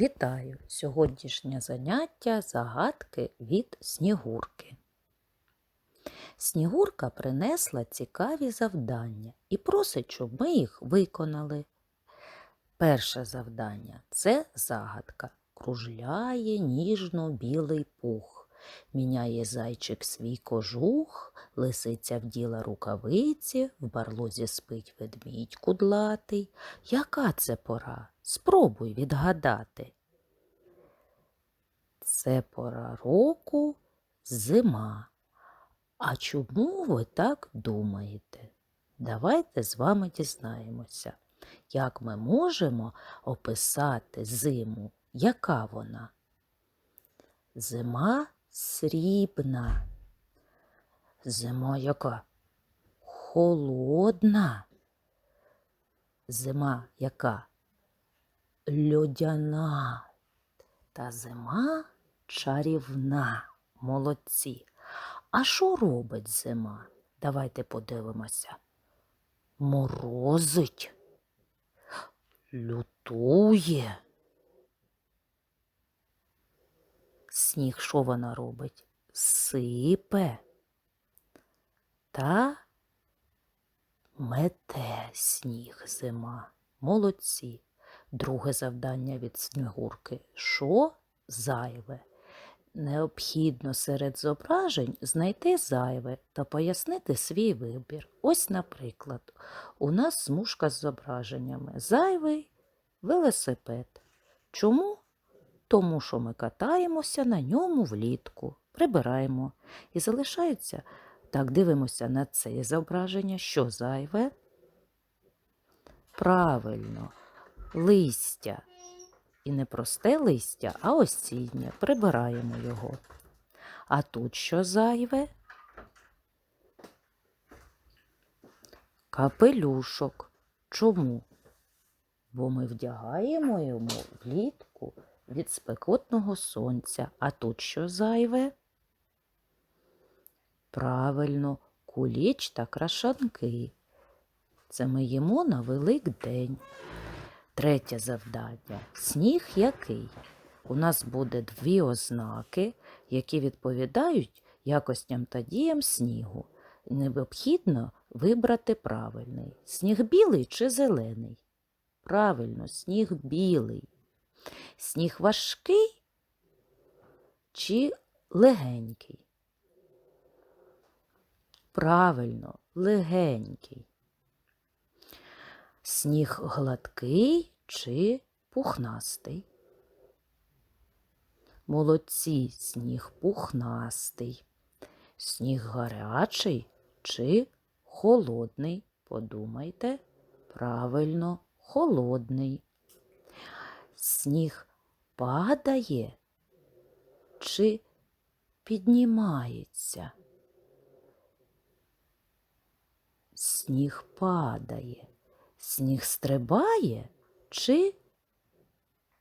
Вітаю! Сьогоднішнє заняття загадки від Снігурки. Снігурка принесла цікаві завдання і просить, щоб ми їх виконали. Перше завдання це загадка. Кружляє ніжно білий пух. Міняє зайчик свій кожух, лисиця вділа рукавиці, в барлозі спить ведмідь кудлатий. Яка це пора? Спробуй відгадати. Це пора року зима. А чому ви так думаєте? Давайте з вами дізнаємося, як ми можемо описати зиму, яка вона? Зима срібна. Зима яка? Холодна. Зима яка? Льодяна. Та зима чарівна. Молодці. А що робить зима? Давайте подивимося. Морозить, лютує. Сніг що вона робить? Сипе та мете сніг зима. Молодці. Друге завдання від снігурки. Що зайве? Необхідно серед зображень знайти зайве та пояснити свій вибір. Ось, наприклад, у нас смужка з зображеннями. Зайвий велосипед. Чому? Тому що ми катаємося на ньому влітку, прибираємо. І залишається, так, дивимося на це зображення, що зайве. Правильно, листя. І не просте листя, а осіннє. Прибираємо його. А тут що зайве? Капелюшок. Чому? Бо ми вдягаємо йому влітку від спекотного сонця. А тут що зайве? Правильно, куліч та крашанки. Це ми їмо на Великдень. Третє завдання. Сніг який? У нас буде дві ознаки, які відповідають якостям та діям снігу. Необхідно вибрати правильний. Сніг білий чи зелений? Правильно, сніг білий. Сніг важкий чи легенький? Правильно, легенький. Сніг гладкий чи пухнастий? Молодці, сніг пухнастий. Сніг гарячий чи холодний? Подумайте, правильно, холодний. Сніг падає чи піднімається? Сніг падає. Сніг стрибає чи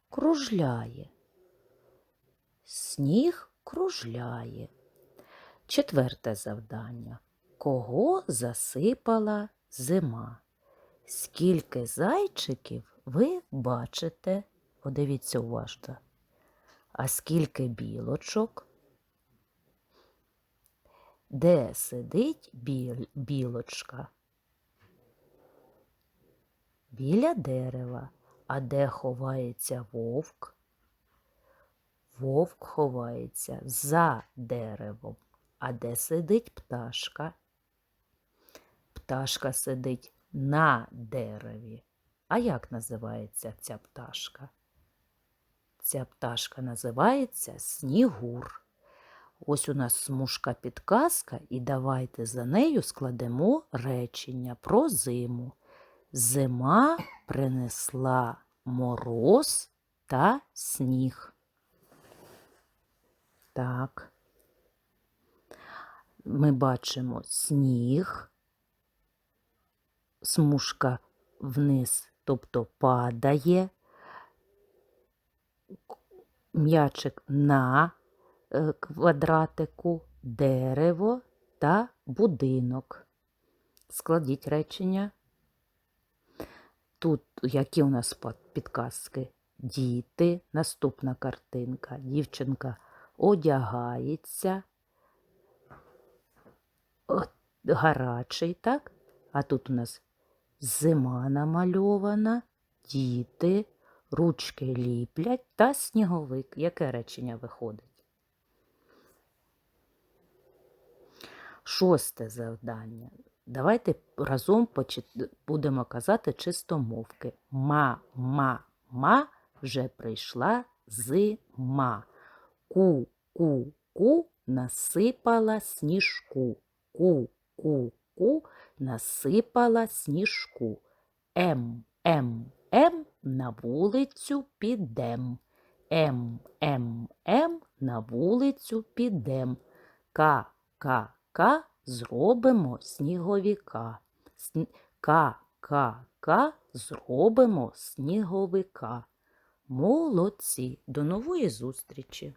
кружляє? Сніг кружляє. Четверте завдання. Кого засипала зима? Скільки зайчиків ви бачите? Подивіться уважно. А скільки білочок? Де сидить біль, білочка? Біля дерева. А де ховається вовк? Вовк ховається за деревом. А де сидить пташка? Пташка сидить на дереві. А як називається ця пташка? Ця пташка називається Снігур. Ось у нас смужка підказка, і давайте за нею складемо речення про зиму. Зима принесла мороз та сніг. Так. Ми бачимо сніг, смужка вниз, тобто падає, м'ячик на е, квадратику, дерево та будинок. Складіть речення. Тут які у нас підказки? діти. Наступна картинка. Дівчинка одягається. От, гарячий, так? А тут у нас зима намальована, діти, ручки ліплять та сніговик. Яке речення виходить? Шосте завдання. Давайте разом будемо казати чистомовки. Ма, ма, ма вже прийшла зима. Ку, ку, ку насипала сніжку. Ку, ку, ку насипала сніжку. Ем, ем, ем на вулицю підем. Ем, ем, ем на вулицю підем. Ка, ка, ка зробимо сніговіка. Сн- Ка, ка, ка зробимо сніговика. Молодці! До нової зустрічі!